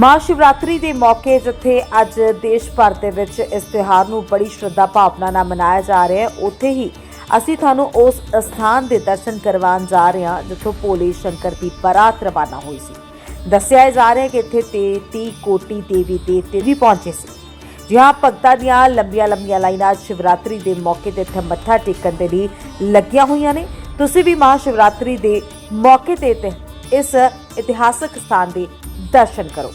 ਮਹਾਸ਼ਿਵਰਾਤਰੀ ਦੇ ਮੌਕੇ ਜਿੱਥੇ ਅੱਜ ਦੇਸ਼ ਭਰ ਦੇ ਵਿੱਚ ਇਸ ਤਿਉਹਾਰ ਨੂੰ ਬੜੀ ਸ਼ਰਧਾ ਭਾਵਨਾ ਨਾਲ ਮਨਾਇਆ ਜਾ ਰਿਹਾ ਹੈ, ਉੱਥੇ ਹੀ ਅਸੀਂ ਤੁਹਾਨੂੰ ਉਸ ਸਥਾਨ ਦੇ ਦਰਸ਼ਨ ਕਰਵਾਉਣ ਜਾ ਰਹੇ ਹਾਂ, ਜਿੱਥੋਂ ਭੋਲੇ ਸ਼ੰਕਰ ਦੀ ਬਰਾਤ ਰਵਾਨਾ ਹੋਈ ਸੀ। ਦੱਸਿਆ ਜਾ ਰਿਹਾ ਕਿ ਇੱਥੇ 33 ਕੋਟੀ ਦੇਵੀ ਦੇਵਤੇ ਵੀ ਪਹੁੰਚੇ ਸੀ। ਜਿਹਾਂ ਭਗਤਾਂ ਦੀਆਂ ਲੰਬੀਆਂ ਲੰਬੀਆਂ ਲਾਈਨਾਂ ਸ਼ਿਵਰਾਤਰੀ ਦੇ ਮੌਕੇ ਤੇ ਇੱਥੇ ਮੱਥਾ ਟੇਕਣ ਦੇ ਲਈ ਲੱਗੀਆਂ ਹੋਈਆਂ ਨੇ। ਤੁਸੀਂ ਵੀ ਮਹਾਸ਼ਿਵਰਾਤਰੀ ਦੇ ਮੌਕੇ ਤੇ ਤੇ ਇਸ ਇਤਿਹਾਸਕ ਸਥਾਨ ਦੇ ਦਰਸ਼ਨ ਕਰੋ।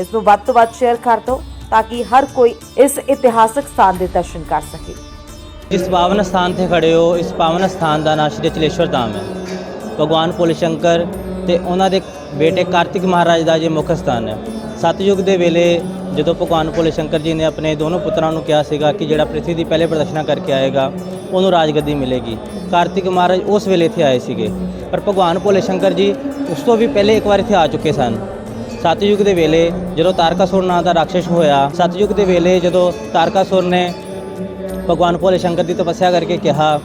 ਇਸ ਨੂੰ ਵੱਧ ਤੋਂ ਵੱਧ ਸ਼ੇਅਰ ਕਰ ਦਿਓ ਤਾਂ ਕਿ ਹਰ ਕੋਈ ਇਸ ਇਤਿਹਾਸਕ ਸਥਾਨ ਦੇ ਦਰਸ਼ਨ ਕਰ ਸਕੇ। ਜਿਸ ਪਾਵਨ ਸਥਾਨ ਤੇ ਖੜੇ ਹੋ, ਇਸ ਪਾਵਨ ਸਥਾਨ ਦਾ ਨਾਮ ਸ਼੍ਰੀ ਚਲੇਸ਼ਵਰ ਧਾਮ ਹੈ। ਭਗਵਾਨ ਭੋਲੇ ਸ਼ੰਕਰ ਤੇ ਉਹਨਾਂ ਦੇ ਬੇਟੇ ਕਾਰਤਿਕ ਮਹਾਰਾਜ ਦਾ ਜੇ ਮੁੱਖ ਸਥਾਨ ਹੈ। ਸਤਯੁਗ ਦੇ ਵੇਲੇ ਜਦੋਂ ਭਗਵਾਨ ਭੋਲੇ ਸ਼ੰਕਰ ਜੀ ਨੇ ਆਪਣੇ ਦੋਨੋਂ ਪੁੱਤਰਾਂ ਨੂੰ ਕਿਹਾ ਸੀਗਾ ਕਿ ਜਿਹੜਾ ਪ੍ਰਿਥਵੀ ਦੀ ਪਹਿਲੇ ਪ੍ਰਦਰਸ਼ਨਾ ਕਰਕੇ ਆਏਗਾ, ਉਹਨੂੰ ਰਾਜਗੱਦੀ ਮਿਲੇਗੀ। ਕਾਰਤਿਕ ਮਹਾਰਾਜ ਉਸ ਵੇਲੇ ਇੱਥੇ ਆਏ ਸੀਗੇ। ਪਰ ਭਗਵਾਨ ਭੋਲੇ ਸ਼ੰਕਰ ਜੀ ਉਸ ਤੋਂ ਵੀ ਪਹਿਲੇ ਇੱਕ ਵਾਰ ਇੱਥੇ ਆ ਚੁੱਕੇ ਸਨ। ਸਤਯੁਗ ਦੇ ਵੇਲੇ ਜਦੋਂ ਤਾਰਕਾਸੁਰ ਨਾਂ ਦਾ ਰਾਖਸ਼ ਹੋਇਆ, ਸਤਯੁਗ ਦੇ ਵੇਲੇ ਜਦੋਂ ਤਾਰਕਾਸੁਰ ਨੇ ਭਗਵਾਨ ਭੋਲੇ ਸ਼ੰਕਰ ਦੀ ਤਪੱਸਿਆ ਕਰਕੇ ਕਿਹਾ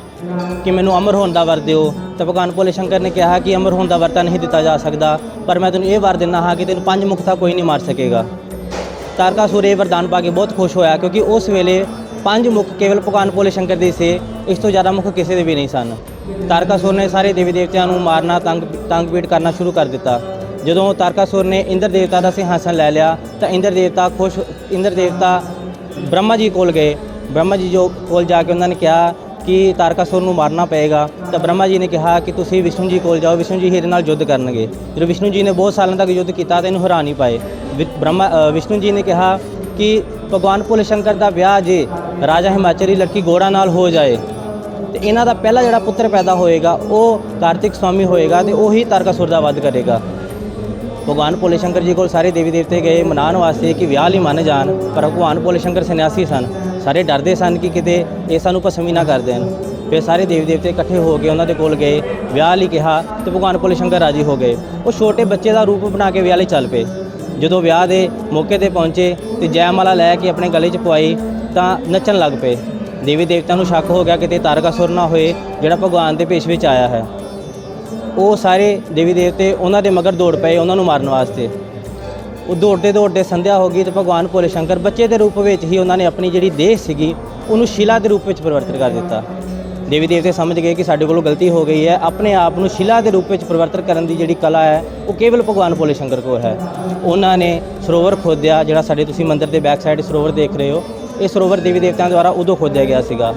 ਕਿ ਮੈਨੂੰ ਅਮਰ ਹੋਣ ਦਾ ਵਰ ਦਿਓ, ਤਾਂ ਭਗਵਾਨ ਭੋਲੇ ਸ਼ੰਕਰ ਨੇ ਕਿਹਾ ਕਿ ਅਮਰ ਹੋਣ ਦਾ ਵਰ ਤਾਂ ਨਹੀਂ ਦਿੱਤਾ ਜਾ ਸਕਦਾ, ਪਰ ਮੈਂ ਤੈਨੂੰ ਇਹ ਵਰ ਦਿੰਦਾ ਹਾਂ ਕਿ ਤੈਨੂੰ ਪੰਜ ਮੁਖਤਾ ਕੋਈ ਨਹੀਂ ਮਾਰ ਸਕੇਗਾ। ਤਾਰਕਾਸੁਰ ਇਹ ਵਰਦਾਨ ਪਾ ਕੇ ਬਹੁਤ ਖੁਸ਼ ਹੋਇਆ, ਕਿਉਂਕਿ ਉਸ ਵੇਲੇ ਪੰਜ ਮੁਖ ਕੇਵਲ ਭਗਵਾਨ ਭੋਲੇ ਸ਼ੰਕਰ ਦੇ ਸੀ, ਇਸ ਤੋਂ ਜ਼ਿਆਦਾ ਮੁਖ ਕਿਸੇ ਦੇ ਵੀ ਨਹੀਂ ਸਨ। ਤਾਰਕਾਸੁਰ ਨੇ ਸਾਰੇ ਦੇਵੀ ਦੇਵਤਿਆਂ ਨੂੰ ਮਾਰਨਾ, ਤੰਗ ਤੰਗ ਪੀੜ ਕਰਨਾ ਸ਼ੁਰੂ ਕਰ ਦਿੱਤਾ। ਜਦੋਂ ਤਾਰਕਾਸੁਰ ਨੇ ਇੰਦਰ ਦੇਵਤਾ ਦਾ ਸਿੰਘਾਸਨ ਲੈ ਲਿਆ, ਤਾਂ ਇੰਦਰ ਦੇਵਤਾ ਖੁਸ਼, ਇੰਦਰ ਦੇਵਤਾ ਬ੍ਰਹਮਾ ਜੀ ਕੋਲ ਗਏ। ਬ੍ਰਹਮਾ ਜੀ ਜੋ ਕੋਲ ਜਾ ਕੇ ਉਹਨਾਂ ਨੇ ਕਿਹਾ ਕਿ ਤਾਰਕਾਸੁਰ ਨੂੰ ਮਾਰਨਾ ਪਏਗਾ, ਤਾਂ ਬ੍ਰਹਮਾ ਜੀ ਨੇ ਕਿਹਾ ਕਿ ਤੁਸੀਂ ਵਿਸ਼ਨੂੰ ਜੀ ਕੋਲ ਜਾਓ, ਵਿਸ਼ਨੂੰ ਜੀ ਇਹਦੇ ਨਾਲ ਯੁੱਧ ਕਰਨਗੇ। ਜਦੋਂ ਵਿਸ਼ਨੂੰ ਜੀ ਨੇ ਬਹੁਤ ਸਾਲਾਂ ਤੱਕ ਯੁੱਧ ਕੀਤਾ ਤਾਂ ਇਹਨੂੰ ਹਰਾ ਨਹੀਂ ਪਾਏ। ਵਿ- ਬ੍ਰਹਮਾ ਵਿਸ਼ਨੂੰ ਜੀ ਨੇ ਕਿਹਾ ਕਿ ਭਗਵਾਨ ਭੋਲੇ ਸ਼ੰਕਰ ਦਾ ਵਿਆਹ ਜੇ ਰਾਜਾ ਹਿਮਾਚਲੀ ਲੜਕੀ ਗੋੜਾ ਨਾਲ ਹੋ ਜਾਏ, ਤੇ ਇਹਨਾਂ ਦਾ ਪਹਿਲਾ ਜਿਹੜਾ ਪੁੱਤਰ ਪੈਦਾ ਹੋਏਗਾ, ਉਹ ਕਾਰਤਿਕ ਸਵਾਮੀ ਹੋਏਗਾ ਤੇ ਉਹੀ ਤਾਰਕਾਸੁਰ ਦਾ ਵੱਧ ਕਰੇਗਾ। ਭਗਵਾਨ ਭੋਲੇ ਸ਼ੰਕਰ ਜੀ ਕੋਲ ਸਾਰੇ ਦੇਵੀ ਦੇਵਤੇ ਗਏ, ਮਨਾਉਣ ਵਾਸਤੇ ਕਿ ਵਿਆਹ ਲਈ ਮੰਨ ਜਾਣ, ਪਰ ਭਗਵਾਨ ਭੋਲੇ ਸ਼ੰਕਰ ਸੰਨਿਆਸੀ ਸਨ। ਸਾਰੇ ਡਰਦੇ ਸਨ ਕਿ ਕਿਤੇ ਇਹ ਸਾਨੂੰ ਭਸਮੀ ਨਾ ਕਰ ਦੇਣ। ਫਿਰ ਸਾਰੇ ਦੇਵੀ ਦੇਵਤੇ ਇਕੱਠੇ ਹੋ ਕੇ ਉਹਨਾਂ ਦੇ ਕੋਲ ਗਏ, ਵਿਆਹ ਲਈ ਕਿਹਾ ਤੇ ਭਗਵਾਨ ਭੋਲੇ ਸ਼ੰਕਰ ਰਾਜੀ ਹੋ ਗਏ। ਉਹ ਛੋਟੇ ਬੱਚੇ ਦਾ ਰੂਪ ਬਣਾ ਕੇ ਵਿਆਹ ਲਈ ਚੱਲ ਪਏ। ਜਦੋਂ ਵਿਆਹ ਦੇ ਮੌਕੇ ਤੇ ਪਹੁੰਚੇ ਤੇ ਜੈਮਾਲਾ ਲੈ ਕੇ ਆਪਣੇ ਗਲੇ 'ਚ ਪਵਾਈ ਤਾਂ ਨੱਚਣ ਲੱਗ ਪਏ। ਦੇਵੀ ਦੇਵਤਿਆਂ ਨੂੰ ਸ਼ੱਕ ਹੋ ਗਿਆ ਕਿਤੇ ਤਾਰਕਾਸੁਰ ਨਾ ਹੋਏ, ਜਿਹੜਾ ਭਗਵਾਨ ਦੇ ਭੇਸ਼ ਵਿੱਚ ਆਇਆ ਹੈ। ਉਹ ਸਾਰੇ ਦੇਵੀ ਦੇਵਤੇ ਉਹਨਾਂ ਦੇ ਮਗਰ ਦੌੜ ਪਏ ਉਹਨਾਂ ਨੂੰ ਮਾਰਨ ਵਾਸਤੇ। ਉਹ ਦੌੜਦੇ ਦੌੜਦੇ ਸੰਧਿਆ ਹੋ ਗਈ ਤੇ ਭਗਵਾਨ ਭੋਲੇ ਸ਼ੰਕਰ ਬੱਚੇ ਦੇ ਰੂਪ ਵਿੱਚ ਹੀ ਉਹਨਾਂ ਨੇ ਆਪਣੀ ਜਿਹੜੀ ਦੇਹ ਸੀਗੀ, ਉਹਨੂੰ ਸ਼ਿਲਾ ਦੇ ਰੂਪ ਵਿੱਚ ਪਰਿਵਰਤਿਤ ਕਰ ਦਿੱਤਾ। ਦੇਵੀ ਦੇਵਤੇ ਸਮਝ ਗਏ ਕਿ ਸਾਡੇ ਕੋਲੋਂ ਗਲਤੀ ਹੋ ਗਈ ਹੈ। ਆਪਣੇ ਆਪ ਨੂੰ ਸ਼ਿਲਾ ਦੇ ਰੂਪ ਵਿੱਚ ਪਰਿਵਰਤਨ ਕਰਨ ਦੀ ਜਿਹੜੀ ਕਲਾ ਹੈ, ਉਹ ਕੇਵਲ ਭਗਵਾਨ ਭੋਲੇ ਸ਼ੰਕਰ ਕੋਲ ਹੈ। ਉਹਨਾਂ ਨੇ ਸਰੋਵਰ ਖੋਦਿਆ, ਜਿਹੜਾ ਸਾਡੇ ਤੁਸੀਂ ਮੰਦਿਰ ਦੇ ਬੈਕ ਸਾਈਡ ਸਰੋਵਰ ਦੇਖ ਰਹੇ ਹੋ, ਇਹ ਸਰੋਵਰ ਦੇਵੀ ਦੇਵਤਿਆਂ ਦੁਆਰਾ ਉਦੋਂ ਖੋਦਿਆ ਗਿਆ ਸੀਗਾ।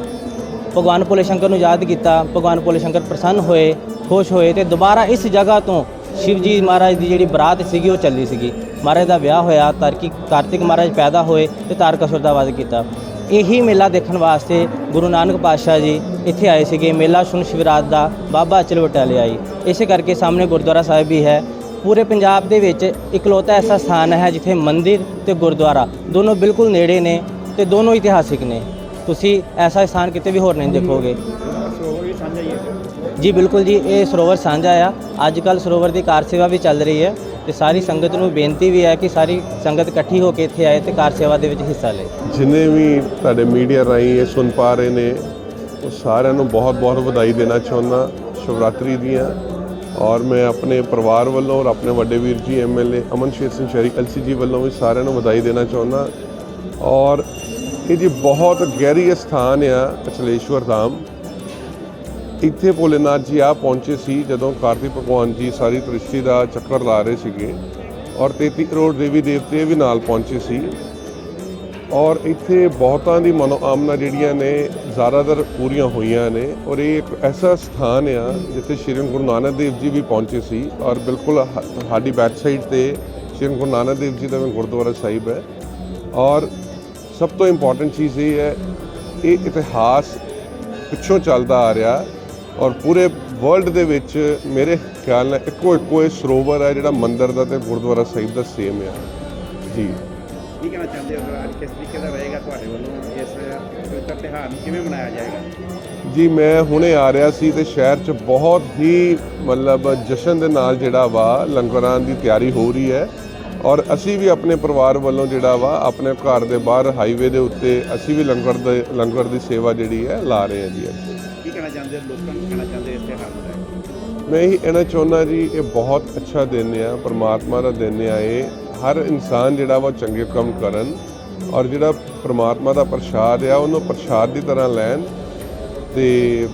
ਭਗਵਾਨ ਭੋਲੇ ਸ਼ੰਕਰ ਨੂੰ ਯਾਦ ਕੀਤਾ, ਭਗਵਾਨ ਭੋਲੇ ਸ਼ੰਕਰ ਪ੍ਰਸੰਨ ਹੋਏ ਖੁਸ਼ ਹੋਏ ਤੇ ਦੁਬਾਰਾ ਇਸ ਜਗ੍ਹਾ ਤੋਂ ਸ਼ਿਵਜੀ ਮਹਾਰਾਜ ਦੀ ਜਿਹੜੀ ਬਰਾਤ ਸੀਗੀ, ਉਹ ਚੱਲੀ ਸੀਗੀ। ਮਹਾਰਾਜ ਦਾ ਵਿਆਹ ਹੋਇਆ, ਤਾਰਕੀ, ਕਾਰਤਿਕ ਮਹਾਰਾਜ ਪੈਦਾ ਹੋਏ ਤੇ ਤਾਰਕਾਸੁਰ ਦਾ ਵਧ ਕੀਤਾ। ਇਹੀ ਮੇਲਾ ਦੇਖਣ ਵਾਸਤੇ ਗੁਰੂ ਨਾਨਕ ਪਾਤਸ਼ਾਹ ਜੀ ਇੱਥੇ ਆਏ ਸੀਗੇ। ਮੇਲਾ ਸੁਣ ਸ਼ਿਵਰਾਤ ਦਾ ਬਾਬਾ ਅਚਲ ਵਟਾਲੇ ਆਈ। ਇਸੇ ਕਰਕੇ ਸਾਹਮਣੇ ਗੁਰਦੁਆਰਾ ਸਾਹਿਬ ਵੀ ਹੈ। ਪੂਰੇ ਪੰਜਾਬ ਦੇ ਵਿੱਚ ਇਕਲੌਤਾ ਐਸਾ ਸਥਾਨ ਹੈ ਜਿੱਥੇ ਮੰਦਿਰ ਤੇ ਗੁਰਦੁਆਰਾ ਦੋਨੋਂ ਬਿਲਕੁਲ ਨੇੜੇ ਨੇ ਤੇ ਦੋਨੋਂ ਇਤਿਹਾਸਿਕ ਨੇ। ਤੁਸੀਂ ਐਸਾ ਸਥਾਨ ਕਿਤੇ ਵੀ ਹੋਰ ਨਹੀਂ ਦੇਖੋਗੇ। ਜੀ ਬਿਲਕੁਲ ਜੀ ਇਹ ਸਰੋਵਰ ਸਾਂਝਾ ਆ। ਅੱਜ ਕੱਲ ਸਰੋਵਰ ਦੀ ਕਾਰ ਸੇਵਾ ਵੀ ਚੱਲ ਰਹੀ ਹੈ ਤੇ ਸਾਰੀ ਸੰਗਤ ਨੂੰ ਬੇਨਤੀ ਵੀ ਹੈ ਕਿ ਸਾਰੀ ਸੰਗਤ ਇਕੱਠੀ ਹੋ ਕੇ ਇੱਥੇ ਆਏ ਤੇ ਕਾਰ ਸੇਵਾ ਦੇ ਵਿੱਚ ਹਿੱਸਾ ਲੇ ਜਿੰਨੇ ਵੀ ਤੁਹਾਡੇ ਮੀਡੀਆ ਰਾਹੀਂ ਇਹ ਸੁਣ ਪਾ ਰਹੇ ਨੇ ਉਹ ਸਾਰਿਆਂ ਨੂੰ ਬਹੁਤ-ਬਹੁਤ ਵਧਾਈ ਦੇਣਾ ਚਾਹੁੰਦਾ। ਸ਼ਿਵਰਾਤਰੀ ਦੀਆਂ ਔਰ ਮੈਂ ਆਪਣੇ ਪਰਿਵਾਰ ਵੱਲੋਂ ਔਰ ਆਪਣੇ ਵੱਡੇ ਵੀਰ ਜੀ ਐਮਐਲਏ ਅਮਨਸ਼ੇਰ ਸਿੰਘ ਸ਼ਰੀਕ ਐਲਸੀ ਜੀ ਵੱਲੋਂ ਵੀ ਸਾਰਿਆਂ ਨੂੰ ਵਧਾਈ ਦੇਣਾ ਚਾਹੁੰਦਾ। ਔਰ ਇਹ ਜੀ ਬਹੁਤ ਗਹਿਰੀ ਸਥਾਨ ਆ ਕਚਲੇਸ਼ਵਰ ਧਾਮ। ਇੱਥੇ ਭੋਲੇਨਾਥ ਜੀ ਆ ਪਹੁੰਚੇ ਸੀ ਜਦੋਂ ਕਾਰਤਿਕ ਭਗਵਾਨ ਜੀ ਸਾਰੀ ਤ੍ਰਿਸ਼ਟੀ ਦਾ ਚੱਕਰ ਲਾ ਰਹੇ ਸੀਗੇ ਔਰ 33 ਕਰੋੜ ਦੇਵੀ ਦੇਵਤੇ ਵੀ ਨਾਲ ਪਹੁੰਚੇ ਸੀ। ਔਰ ਇੱਥੇ ਬਹੁਤਾਂ ਦੀ ਮਨੋਕਾਮਨਾ ਜਿਹੜੀਆਂ ਨੇ ਜ਼ਿਆਦਾਤਰ ਪੂਰੀਆਂ ਹੋਈਆਂ ਨੇ ਔਰ ਇਹ ਇੱਕ ਐਸਾ ਸਥਾਨ ਆ ਜਿੱਥੇ ਸ਼੍ਰੀ ਗੁਰੂ ਨਾਨਕ ਦੇਵ ਜੀ ਵੀ ਪਹੁੰਚੇ ਸੀ ਔਰ ਬਿਲਕੁਲ ਸਾਡੀ ਬੈਕ ਸਾਈਡ ਤੇ ਸ਼੍ਰੀ ਗੁਰੂ ਨਾਨਕ ਦੇਵ ਜੀ ਦਾ ਵੀ ਗੁਰਦੁਆਰਾ ਸਾਹਿਬ ਹੈ। ਔਰ ਸਭ ਤੋਂ ਇੰਪੋਰਟੈਂਟ ਚੀਜ਼ ਇਹ ਹੈ, ਇਹ ਇਤਿਹਾਸ ਪਿੱਛੋਂ ਚੱਲਦਾ ਆ ਰਿਹਾ। ਔਰ ਪੂਰੇ ਵਰਲਡ ਦੇ ਵਿੱਚ ਮੇਰੇ ਖਿਆਲ ਨਾਲ ਇੱਕੋ ਇੱਕੋ ਇਹ ਸਰੋਵਰ ਹੈ ਜਿਹੜਾ ਮੰਦਿਰ ਦਾ ਤੇ ਗੁਰਦੁਆਰਾ ਸਾਹਿਬ ਦਾ ਸੇਮ ਆ। ਜੀ। ਕੀ ਕਹਿਣਾ ਚਾਹੁੰਦੇ ਹੋ ਅੱਜ ਕਿਸ ਤਰੀਕੇ ਦਾ ਰਹੇਗਾ ਤੁਹਾਡੇ ਵੱਲੋਂ ਇਸ ਪਵਿੱਤਰ ਤਿਉਹਾਰ ਨੂੰ? ਕਿਵੇਂ ਮਨਾਇਆ ਜਾਏਗਾ? ਜੀ ਮੈਂ ਹੁਣੇ ਆ ਰਿਹਾ ਸੀ ਤੇ ਸ਼ਹਿਰ 'ਚ ਬਹੁਤ ਹੀ ਮਤਲਬ ਜਸ਼ਨ ਦੇ ਨਾਲ ਜਿਹੜਾ ਵਾ ਲੰਗਰਾਂ ਦੀ ਤਿਆਰੀ ਹੋ ਰਹੀ ਹੈ। ਔਰ ਅਸੀਂ ਵੀ ਆਪਣੇ ਪਰਿਵਾਰ ਵੱਲੋਂ ਜਿਹੜਾ ਵਾ ਆਪਣੇ ਘਰ ਦੇ ਬਾਹਰ ਹਾਈਵੇ ਦੇ ਉੱਤੇ ਅਸੀਂ ਵੀ ਲੰਗਰ ਦੇ ਲੰਗਰ ਦੀ ਸੇਵਾ ਜਿਹੜੀ ਹੈ ਲਾ ਰਹੇ ਹਾਂ ਜੀ ਅੱਜ। ਕੀ ਲੋਕਾਂ ਨੂੰ ਕਹਿਣਾ ਚਾਹੁੰਦੇ ਇਸ ਤਿਉਹਾਰ ਨੂੰ ਮੈਂ ਇਹੀ ਕਹਿਣਾ ਚਾਹੁੰਦਾ ਜੀ, ਇਹ ਬਹੁਤ ਅੱਛਾ ਦਿਨ ਆ, ਪਰਮਾਤਮਾ ਦਾ ਦਿਨ ਆ ਇਹ। ਹਰ ਇਨਸਾਨ ਜਿਹੜਾ ਵਾ ਚੰਗੇ ਕੰਮ ਕਰਨ ਔਰ ਜਿਹੜਾ ਪਰਮਾਤਮਾ ਦਾ ਪ੍ਰਸ਼ਾਦ ਆ, ਉਹਨੂੰ ਪ੍ਰਸ਼ਾਦ ਦੀ ਤਰ੍ਹਾਂ ਲੈਣ ਤੇ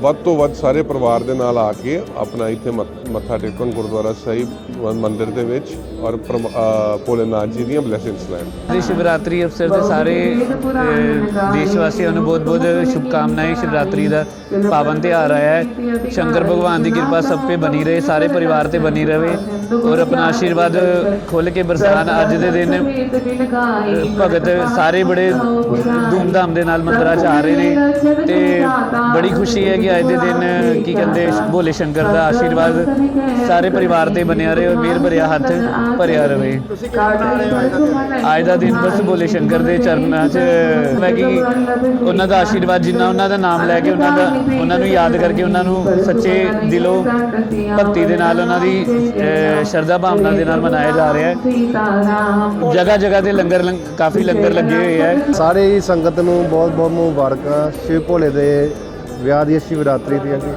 ਵੱਧ ਤੋਂ ਵੱਧ ਸਾਰੇ ਪਰਿਵਾਰ ਦੇ ਨਾਲ ਆ ਕੇ ਆਪਣਾ ਇੱਥੇ ਮੱਥਾ ਟੇਕਣ ਗੁਰਦੁਆਰਾ ਸਾਹਿਬ ਮੰਦਿਰ ਦੇ ਵਿੱਚ ਔਰ ਭੋਲੇਨਾਥ ਜੀ ਦੀਆਂ ਬਲੇਸਿੰਗਸ ਲੈਣ। ਦੀ ਸ਼ਿਵਰਾਤਰੀ ਅਵਸਰ ਤੇ ਸਾਰੇ ਦੇਸ਼ ਵਾਸੀਆਂ ਨੂੰ ਬਹੁਤ ਬਹੁਤ ਸ਼ੁਭਕਾਮਨਾएं ਸ਼ਿਵਰਾਤਰੀ ਦਾ ਪਾਵਨ ਤਿਉਹਾਰ ਆਇਆ ਹੈ। ਸ਼ੰਕਰ ਭਗਵਾਨ ਦੀ ਕਿਰਪਾ ਸਭ ਤੇ ਬਣੀ ਰਹੇ, ਸਾਰੇ ਪਰਿਵਾਰ ਤੇ ਬਣੀ ਰਹੇ ਔਰ ਆਪਣਾ ਆਸ਼ੀਰਵਾਦ ਖੁੱਲ ਕੇ ਬਰਸਾਨ ਅੱਜ ਦੇ ਦਿਨ ਭਗਤ ਸਾਰੇ ਬੜੇ ਧੂਮਧਾਮ ਦੇ ਨਾਲ ਮੰਦਰਾਂ 'ਚ ਆ ਰਹੇ ਨੇ ਤੇ ਬੜੀ ਖੁਸ਼ੀ ਹੈ ਕਿ ਅੱਜ ਦੇ ਦਿਨ, ਕੀ ਕਹਿੰਦੇ, ਭੋਲੇ ਸ਼ੰਕਰ ਦਾ ਆਸ਼ੀਰਵਾਦ ਸਾਰੇ ਪਰਿਵਾਰ ਤੇ ਬਣਿਆ ਰਹੇ ਔਰ ਮਿਹਰ ਭਰਿਆ ਹੱਥ ਭਰਿਆ ਰਹੇ। ਅੱਜ ਦਾ ਦਿਨ ਬਸ ਭੋਲੇ ਸ਼ੰਕਰ ਦੇ ਚਰਨਾਂ 'ਚ ਮੈਂ ਕਿ ਉਹਨਾਂ ਦਾ ਆਸ਼ੀਰਵਾਦ ਜਿੰਨਾ ਉਹਨਾਂ ਦਾ ਨਾਮ ਲੈ ਕੇ ਉਹਨਾਂ ਦਾ, ਉਹਨਾਂ ਨੂੰ ਯਾਦ ਕਰਕੇ ਉਹਨਾਂ ਨੂੰ ਸੱਚੇ ਦਿਲੋਂ ਭਗਤੀ ਦੇ ਨਾਲ ਉਹਨਾਂ ਦੀ ਸ਼ਰਧਾ ਭਾਵਨਾ ਦੇ ਨਾਲ ਮਨਾਇਆ ਜਾ ਰਿਹਾ ਹੈ। ਜਗ੍ਹਾ ਜਗ੍ਹਾ ਤੇ ਲੰਗਰ ਕਾਫੀ ਲੰਗਰ ਲੱਗੇ ਹੋਏ ਹੈ। ਸਾਰੇ ਹੀ ਸੰਗਤ ਨੂੰ ਬਹੁਤ ਬਹੁਤ ਮੁਬਾਰਕਾਂ। ਸ਼ਿਵ ਭੋਲੇ ਦੇ ਵਿਆਹ ਦੀ ਸ਼ਿਵਰਾਤਰੀ ਦੀਆਂ ਜੀ।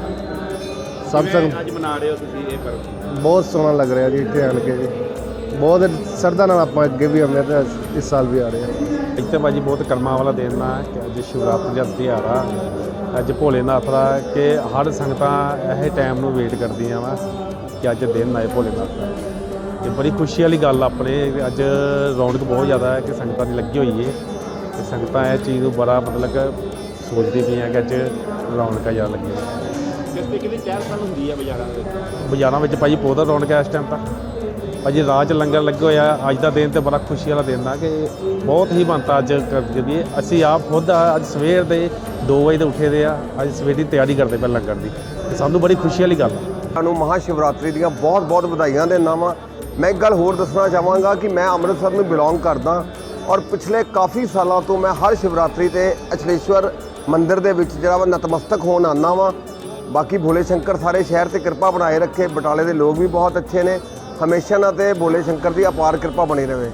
ਸਭ ਸੰਗ ਅੱਜ ਮਨਾ ਰਹੇ ਹੋ ਤੁਸੀਂ ਇਹ ਪਰਵ ਬਹੁਤ ਸੋਹਣਾ ਲੱਗ ਰਿਹਾ ਜੀ ਇੱਥੇ ਆਣ ਕੇ ਜੀ। ਬਹੁਤ ਸਰਦਾ ਨਾਲ ਆਪਾਂ ਅੱਗੇ ਵੀ ਆਉਂਦੇ ਹਾਂ ਤੇ ਇਸ ਸਾਲ ਵੀ ਆ ਰਹੇ ਹਾਂ ਇੱਥੇ ਭਾਜੀ ਬਹੁਤ ਕਰਮਾਂ ਵਾਲਾ ਦਿਨ ਆ ਕਿ ਅੱਜ ਸ਼ਿਵਰਾਤਰੀ ਦਾ ਤਿਉਹਾਰ ਆ। ਅੱਜ ਭੋਲੇਨਾਥ ਦਾ ਕਿ ਹਰ ਸੰਗਤਾਂ ਇਹ ਟਾਈਮ ਨੂੰ ਵੇਟ ਕਰਦੀਆਂ ਵਾ ਕਿ ਅੱਜ ਦਿਨ ਆਏ ਭੋਲੇਨਾਥ ਦਾ। ਇਹ ਬੜੀ ਖੁਸ਼ੀ ਵਾਲੀ ਗੱਲ ਆ ਆਪਣੇ ਅੱਜ ਰੌਣਕ ਬਹੁਤ ਜ਼ਿਆਦਾ ਹੈ ਕਿ ਸੰਗਤਾਂ ਦੀ ਲੱਗੀ ਹੋਈ ਏ। ਤੇ ਸੰਗਤਾਂ ਇਹ ਚੀਜ਼ ਨੂੰ ਬੜਾ ਮਤਲਬ ਕਿ ਸੋਚਦੀ ਪਈਆਂ ਕਿ ਅੱਜ ਰੌਣਕਾਂ ਜ਼ਿਆਦਾ ਲੱਗੀਆਂ। ਕਿਸ ਤਰੀਕੇ ਦੀ ਚਹਿਲ ਪਹਿਲ ਹੁੰਦੀ ਹੈ ਬਾਜ਼ਾਰਾਂ ਦੇ ਵਿੱਚ। ਬਾਜ਼ਾਰਾਂ ਵਿੱਚ ਭਾਜੀ ਬਹੁਤ ਰੌਣਕ ਹੈ ਇਸ ਟਾਈਮ ਤਾਂ। ਭਾਜੀ ਰਾਹ 'ਚ ਲੰਗਰ ਲੱਗੇ ਹੋਇਆ ਅੱਜ ਦਾ ਦਿਨ ਤੇ ਬੜਾ ਖੁਸ਼ੀ ਵਾਲਾ ਦਿਨ ਆ ਕਿ ਬਹੁਤ ਹੀ ਬਣਤਾ ਅੱਜ ਕਰਦੇ ਵੀ ਅਸੀਂ ਆਪ ਖੁਦ ਅੱਜ ਸਵੇਰ ਦੇ 2 ਵਜੇ ਤੇ ਉੱਠੇ ਦੇ ਆ ਅੱਜ ਸਵੇਰ ਦੀ ਤਿਆਰੀ ਕਰਦੇ ਪਏ ਲੰਗਰ ਦੀ। ਤੇ ਸਾਨੂੰ ਬੜੀ ਖੁਸ਼ੀ ਵਾਲੀ ਗੱਲ ਆ। ਤੁਹਾਨੂੰ ਮਹਾ ਸ਼ਿਵਰਾਤਰੀ ਦੀਆਂ ਬਹੁਤ-ਬਹੁਤ ਵਧਾਈਆਂ ਦਿੰਦਾ ਵਾਂ। ਮੈਂ ਇੱਕ ਗੱਲ ਹੋਰ ਦੱਸਣਾ ਚਾਹਾਂਗਾ ਕਿ ਮੈਂ ਅੰਮ੍ਰਿਤਸਰ ਨੂੰ ਬਿਲੋਂਗ ਕਰਦਾ। ਔਰ ਪਿਛਲੇ ਕਾਫੀ ਸਾਲਾਂ ਤੋਂ ਮੈਂ ਹਰ ਸ਼ਿਵਰਾਤਰੀ ਤੇ ਅਚਲੇਸ਼ਵਰ ਮੰਦਿਰ ਦੇ ਵਿੱਚ ਜਿਹੜਾ ਵਾ ਨਤਮਸਤਕ ਹੋਣ ਆਉਂਦਾ ਵਾ। ਬਾਕੀ ਭੋਲੇ ਸ਼ੰਕਰ ਸਾਰੇ ਸ਼ਹਿਰ ਤੇ ਕਿਰਪਾ ਬਣਾਏ ਰੱਖੇ। ਬਟਾਲੇ ਦੇ ਲੋਕ ਵੀ ਬਹੁਤ ਅੱਛੇ ਨੇ। ਹਮੇਸ਼ਾ ਨਾ ਤੇ ਭੋਲੇ ਸ਼ੰਕਰ ਦੀ ਅਪਾਰ ਕਿਰਪਾ ਬਣੀ ਰਹੇ